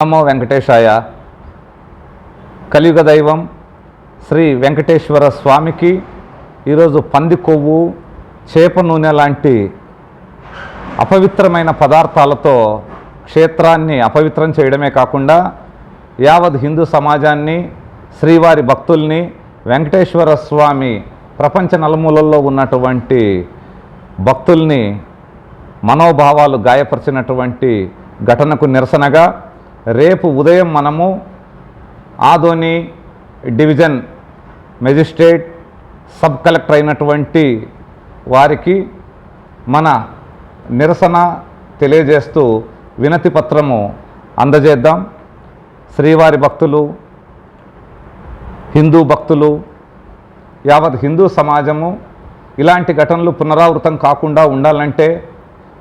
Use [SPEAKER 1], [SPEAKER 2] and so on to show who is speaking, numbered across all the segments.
[SPEAKER 1] రామ వెంకటేశాయ. కలియుగ దైవం శ్రీ వెంకటేశ్వర స్వామికి ఈరోజు పంది కొవ్వు చేప నూనె లాంటి అపవిత్రమైన పదార్థాలతో క్షేత్రాన్ని అపవిత్రం చేయడమే కాకుండా యావత్ హిందూ సమాజాన్ని శ్రీవారి భక్తుల్ని వెంకటేశ్వర స్వామి ప్రపంచ నలుమూలల్లో ఉన్నటువంటి భక్తుల్ని మనోభావాలు గాయపరిచినటువంటి ఘటనకు నిరసనగా రేపు ఉదయం మనము Adoni division magistrate sub collector అయినటువంటి వారికి మన నిరసన తెలియజేస్తూ వినతి పత్రము అందజేద్దాం. శ్రీవారి భక్తులు హిందూ భక్తులు యావత్ హిందూ సమాజము ఇలాంటి ఘటనలు పునరావృతం కాకుండా ఉండాలంటే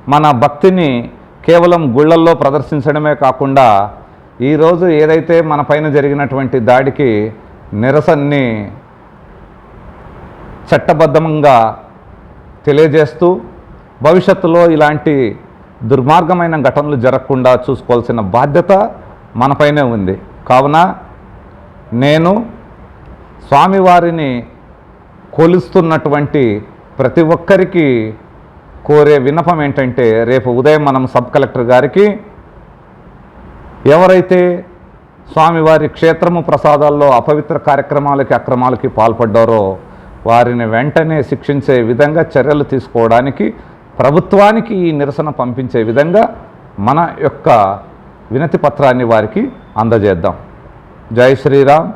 [SPEAKER 1] మన భక్తిని కేవలం గుళ్ళల్లో ప్రదర్శించడమే కాకుండా ఈరోజు ఏదైతే మన పైన జరిగినటువంటి దాడికి నిరసన్ని చట్టబద్ధంగా తెలియజేస్తూ భవిష్యత్తులో ఇలాంటి దుర్మార్గమైన ఘటనలు జరగకుండా చూసుకోవాల్సిన బాధ్యత మనపైనే ఉంది. కావున నేను స్వామివారిని కొలుస్తున్నటువంటి ప్రతి ఒక్కరికి కోరే విన్నపం ఏంటంటే రేపు ఉదయం మనం సబ్ కలెక్టర్ గారికి ఎవరైతే స్వామివారి క్షేత్రము ప్రసాదాల్లో అపవిత్ర కార్యక్రమాలకి అక్రమాలకి పాల్పడ్డారో వారిని వెంటనే శిక్షించే విధంగా చర్యలు తీసుకోవడానికి ప్రభుత్వానికి ఈ నిరసన పంపించే విధంగా మన యొక్క వినతి పత్రాన్ని వారికి అందజేద్దాం. జై శ్రీరామ్.